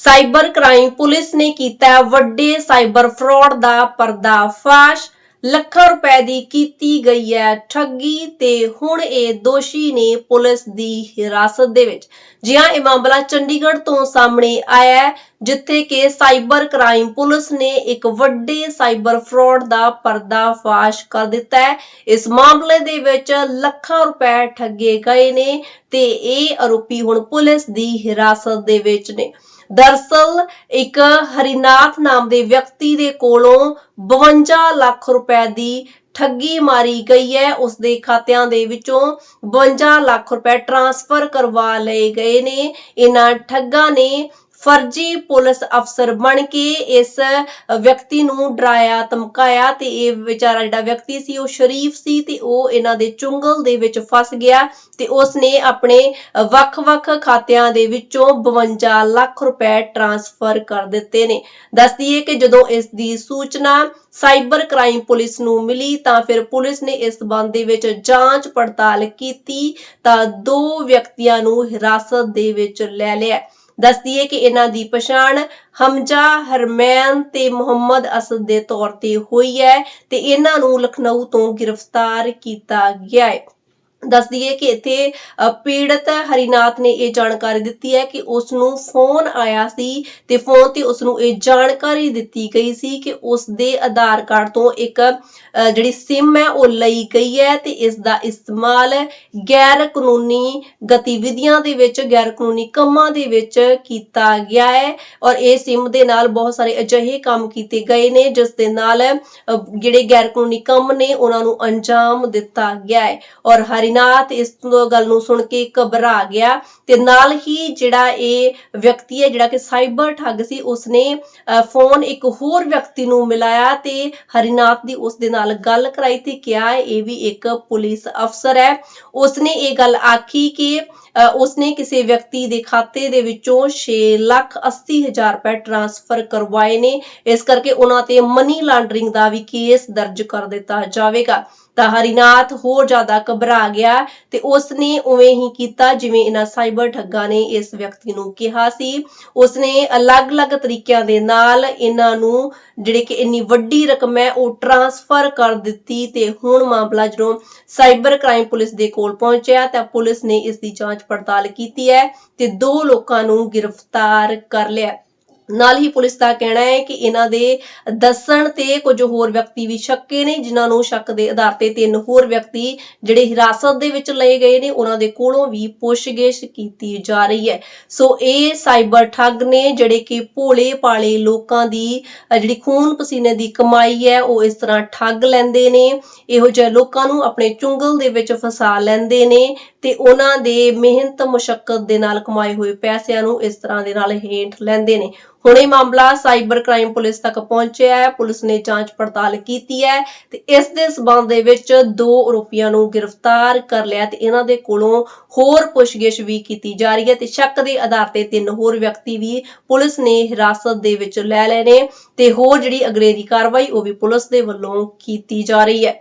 Cyber crime police ਨੇ ਕੀਤਾ ਵੱਡੇ ਸਾਈਬਰ ਫਰਾਡ ਦਾ ਪਰਦਾਫਾਸ਼। ਲੱਖਾਂ ਰੁਪਏ ਦੀ ਕੀਤੀ ਗਈ ਹੈ ਠੱਗੀ ਤੇ ਹੁਣ ਇਹ ਦੋਸ਼ੀ ਨੇ ਪੁਲਿਸ ਦੀ ਹਿਰਾਸਤ ਦੇ ਵਿੱਚ। ਜੀ ਹਾਂ ਇਹ ਮਾਮਲਾ ਚੰਡੀਗੜ੍ਹ ਤੋਂ ਸਾਹਮਣੇ ਆਇਆ ਹੈ। ਜਿੱਥੇ ਕਿ ਸਾਈਬਰ ਕ੍ਰਾਈਮ ਪੁਲਿਸ ਨੇ ਇੱਕ ਵੱਡੇ ਸਾਈਬਰ ਫਰਾਡ ਦਾ ਪਰਦਾਫਾਸ਼ ਕਰ ਦਿੱਤਾ ਹੈ। ਇਸ ਮਾਮਲੇ ਦੇ ਵਿੱਚ ਲੱਖਾਂ ਰੁਪਏ ਠੱਗੇ ਗਏ ਨੇ ਤੇ ਇਹ ਆਰੋਪੀ ਹੁਣ ਪੁਲਿਸ ਦੀ ਹਿਰਾਸਤ ਦੇ ਵਿੱਚ ਨੇ। ਦਰਸਲ, ਇੱਕ ਹਰੀਨਾਥ ਨਾਮ ਦੇ ਵਿਅਕਤੀ ਦੇ ਕੋਲੋਂ 52 ਲੱਖ ਰੁਪਏ ਦੀ ਠੱਗੀ ਮਾਰੀ ਗਈ ਹੈ। ਉਸ ਦੇ ਖਾਤਿਆਂ ਦੇ ਵਿੱਚੋਂ 52 ਲੱਖ ਰੁਪਏ ਟ੍ਰਾਂਸਫਰ ਕਰਵਾ ਲਏ ਗਏ ਨੇ। ਇਹਨਾਂ ਠੱਗਾਂ ਨੇ ਫਰਜ਼ੀ ਪੁਲਿਸ ਅਫਸਰ ਬਣ ਕੇ ਇਸ ਵਿਅਕਤੀ ਨੂੰ ਡਰਾਇਆ, ਧਮਕਾਇਆ ਤੇ ਇਹ ਵਿਚਾਰਾ ਜਿਹੜਾ ਵਿਅਕਤੀ ਸੀ ਉਹ ਸ਼ਰੀਫ ਸੀ ਤੇ ਉਹ ਇਹਨਾਂ ਦੇ ਚੁੰਗਲ ਦੇ ਵਿੱਚ ਫਸ ਗਿਆ ਤੇ ਉਸ ਨੇ ਆਪਣੇ ਵੱਖ-ਵੱਖ ਖਾਤਿਆਂ ਦੇ ਵਿੱਚੋਂ 52 ਲੱਖ ਰੁਪਏ ਟ੍ਰਾਂਸਫਰ ਕਰ ਦਿੱਤੇ ਨੇ। ਦੱਸਦੀਏ ਹੈ ਕਿ ਜਦੋਂ ਇਸ ਦੀ ਸੂਚਨਾ ਸਾਈਬਰ ਕ੍ਰਾਈਮ ਪੁਲਿਸ ਨੂੰ ਮਿਲੀ ਤਾਂ ਫਿਰ ਪੁਲਿਸ ਨੇ ਇਸ ਸਬੰਧ ਦੇ ਵਿੱਚ ਜਾਂਚ ਪੜਤਾਲ ਕੀਤੀ ਤਾਂ ਦੋ ਵਿਅਕਤੀਆਂ ਨੂੰ ਹਿਰਾਸਤ ਦੇ ਵਿੱਚ ਲੈ ਲਿਆ। ਦੱਸਦੀ ਹੈ ਕਿ ਇਹਨਾਂ ਦੀ ਪਛਾਣ ਹਮਜ਼ਾ ਹਰਮੈਨ ਤੇ ਮੁਹੰਮਦ ਅਸਦ ਦੇ ਤੌਰ ਤੇ ਹੋਈ ਹੈ ਤੇ ਇਹਨਾਂ ਨੂੰ ਲਖਨਊ ਤੋਂ ਗ੍ਰਿਫਤਾਰ ਕੀਤਾ ਗਿਆ ਹੈ। ਦੱਸਦੀ ਹੈ ਕਿ ਇੱਥੇ ਪੀੜਤ ਹਰੀਨਾਥ ਨੇ ਇਹ ਜਾਣਕਾਰੀ ਦਿੱਤੀ ਹੈ ਕਿ ਉਸ ਨੂੰ ਫੋਨ ਆਇਆ ਸੀ ਤੇ ਫੋਨ ਤੇ ਉਸ ਨੂੰ ਇਹ ਜਾਣਕਾਰੀ ਦਿੱਤੀ ਗਈ ਸੀ ਕਿ ਉਸ ਦੇ ਆਧਾਰ ਕਾਰਡ ਤੋਂ ਇੱਕ ਜਿਹੜੀ ਸਿਮ ਹੈ ਉਹ ਲਈ ਗਈ ਹੈ ਤੇ ਇਸ ਦਾ ਇਸਤੇਮਾਲ ਗੈਰ ਕਾਨੂੰਨੀ ਗਤੀਵਿਧੀਆਂ ਦੇ ਵਿੱਚ, ਗੈਰ ਕਾਨੂੰਨੀ ਕੰਮਾਂ ਦੇ ਵਿੱਚ ਕੀਤਾ ਗਿਆ ਹੈ ਔਰ ਇਹ ਸਿਮ ਦੇ ਨਾਲ ਬਹੁਤ ਸਾਰੇ ਅਜਿਹੇ ਕੰਮ ਕੀਤੇ ਗਏ ਨੇ ਜਿਸ ਦੇ ਨਾਲ ਜਿਹੜੇ ਗੈਰ ਕਾਨੂੰਨੀ ਕੰਮ ਨੇ ਉਹਨਾਂ ਨੂੰ ਅੰਜਾਮ ਦਿੱਤਾ ਗਿਆ ਹੈ ਔਰ ਹਰੀ ਹਰੀਨਾਥ ਇਸ ਗੱਲ ਨੂੰ ਸੁਣ ਕੇ ਘਬਰਾ ਗਿਆ ਤੇ ਨਾਲ ਹੀ ਜਿਹੜਾ ਇਹ ਵਿਅਕਤੀ ਹੈ, ਜਿਹੜਾ ਕਿ ਸਾਈਬਰ ਠੱਗ ਸੀ, ਉਸਨੇ ਫੋਨ ਇੱਕ ਹੋਰ ਵਿਅਕਤੀ ਨੂੰ ਮਿਲਾਇਆ ਤੇ ਹਰੀਨਾਥ ਦੀ ਉਸ ਦੇ ਨਾਲ ਗੱਲ ਕਰਾਈ ਤੇ ਕਿਹਾ, ਇਹ ਵੀ ਇੱਕ ਪੁਲਿਸ ਅਫਸਰ ਹੈ। ਉਸਨੇ ਇਹ ਗੱਲ ਆਖੀ ਕਿ ਉਸਨੇ ਕਿਸੇ ਵਿਅਕਤੀ ਦੇ ਖਾਤੇ ਦੇ ਵਿੱਚੋਂ 6 ਲੱਖ 80 ਹਜ਼ਾਰ ਰੁਪਏ ਟਰਾਂਸਫਰ ਕਰਵਾਏ ਨੇ। ਇਸ ਕਰਕੇ ਉਹਨਾਂ ਤੇ ਮਨੀ ਲਾਂਡਰਿੰਗ ਦਾ ਵੀ ਕੇਸ ਦਰਜ ਕਰ ਦਿੱਤਾ ਜਾਵੇਗਾ। ਤਾਂ ਹਰੀਨਾਥ ਹੋਰ ਜ਼ਿਆਦਾ ਘਬਰਾ ਗਿਆ ਤੇ ਉਸਨੇ ਉਵੇਂ ਹੀ ਕੀਤਾ ਜਿਵੇਂ ਇਹਨਾਂ ਸਾਈਬਰ ਠੱਗਾਂ ਨੇ ਇਸ ਵਿਅਕਤੀ ਨੂੰ ਕਿਹਾ ਸੀ। ਉਸਨੇ ਅਲੱਗ-ਅਲੱਗ ਤਰੀਕਿਆਂ ਦੇ ਨਾਲ ਇਹਨਾਂ ਨੂੰ ਜਿਹੜੇ ਕਿ ਇੰਨੀ ਵੱਡੀ ਰਕਮ ਹੈ ਉਹ ਟ੍ਰਾਂਸਫਰ ਕਰ ਦਿੱਤੀ ਤੇ ਹੁਣ ਮਾਮਲਾ ਜਦੋਂ ਸਾਈਬਰ ਕ੍ਰਾਈਮ ਪੁਲਿਸ ਦੇ ਕੋਲ ਪਹੁੰਚਿਆ ਤਾਂ ਪੁਲਿਸ ਨੇ ਇਸ ਦੀ ਜਾਂਚ ਪੜਤਾਲ ਕੀਤੀ ਹੈ ਤੇ ਦੋ ਲੋਕਾਂ ਨੂੰ ਗ੍ਰਿਫਤਾਰ ਕਰ ਲਿਆ ਨਾਲ ਹੀ ਪੁਲਿਸ ਦਾ ਕਹਿਣਾ ਹੈ ਕਿ ਇਹਨਾਂ ਦੇ ਦੱਸਣ ਤੇ ਕੁਝ ਹੋਰ ਵਿਅਕਤੀ ਵੀ ਸ਼ੱਕੇ ਨੇ, ਜਿਨ੍ਹਾਂ ਨੂੰ ਸ਼ੱਕ ਦੇ ਆਧਾਰ ਤੇ ਤਿੰਨ ਹੋਰ ਵਿਅਕਤੀ ਜਿਹੜੇ ਹਿਰਾਸਤ ਦੇ ਵਿੱਚ ਲਏ ਗਏ ਨੇ, ਉਹਨਾਂ ਦੇ ਕੋਲੋਂ ਵੀ ਪੁੱਛਗਿੱਛ ਕੀਤੀ ਜਾ ਰਹੀ ਹੈ। ਸੋ ਇਹ ਸਾਈਬਰ ਠੱਗ ਨੇ, ਜਿਹੜੇ ਕਿ ਭੋਲੇ ਪਾਲੇ ਲੋਕਾਂ ਦੀ ਜਿਹੜੀ ਖੂਨ ਪਸੀਨੇ ਦੀ ਕਮਾਈ ਹੈ, ਉਹ ਇਸ ਤਰ੍ਹਾਂ ਠੱਗ ਲੈਂਦੇ ਨੇ। ਇਹੋ ਜਿਹੇ ਲੋਕਾਂ ਨੂੰ ਆਪਣੇ ਚੁੰਗਲ ਦੇ ਵਿੱਚ ਫਸਾ ਲੈਂਦੇ ਨੇ ਤੇ ਉਹਨਾਂ ਦੇ ਮਿਹਨਤ ਮੁਸ਼ਕਲ ਦੇ ਨਾਲ ਕਮਾਏ ਹੋਏ ਪੈਸਿਆਂ ਨੂੰ ਇਸ ਤਰ੍ਹਾਂ ਦੇ ਨਾਲ ਹੇਠ ਲੈਂਦੇ ਨੇ। ਹੁਣ ਇਹ ਮਾਮਲਾ ਸਾਈਬਰ ਕ੍ਰਾਈਮ ਪੁਲਿਸ ਤੱਕ ਪਹੁੰਚਿਆ ਹੈ। ਪੁਲਿਸ ਨੇ ਜਾਂਚ ਪੜਤਾਲ ਕੀਤੀ ਹੈ ਤੇ ਇਸ ਦੇ ਸਬੰਧ ਦੇ ਵਿੱਚ ਦੋ ਆਰੋਪੀਆਂ ਨੂੰ ਗ੍ਰਿਫਤਾਰ ਕਰ ਲਿਆ ਤੇ ਇਹਨਾਂ ਦੇ ਕੋਲੋਂ ਹੋਰ ਪੁੱਛਗਿੱਛ ਵੀ ਕੀਤੀ ਜਾ ਰਹੀ ਹੈ ਤੇ ਸ਼ੱਕ ਦੇ ਆਧਾਰ ਤੇ ਤਿੰਨ ਹੋਰ ਵਿਅਕਤੀ ਵੀ ਪੁਲਿਸ ਨੇ ਹਿਰਾਸਤ ਦੇ ਵਿੱਚ ਲੈ ਲਏ ਨੇ ਤੇ ਹੋਰ ਜਿਹੜੀ ਅਗਲੇਰੀ ਕਾਰਵਾਈ ਉਹ ਵੀ ਪੁਲਿਸ ਦੇ ਵੱਲੋਂ ਕੀਤੀ ਜਾ ਰਹੀ ਹੈ।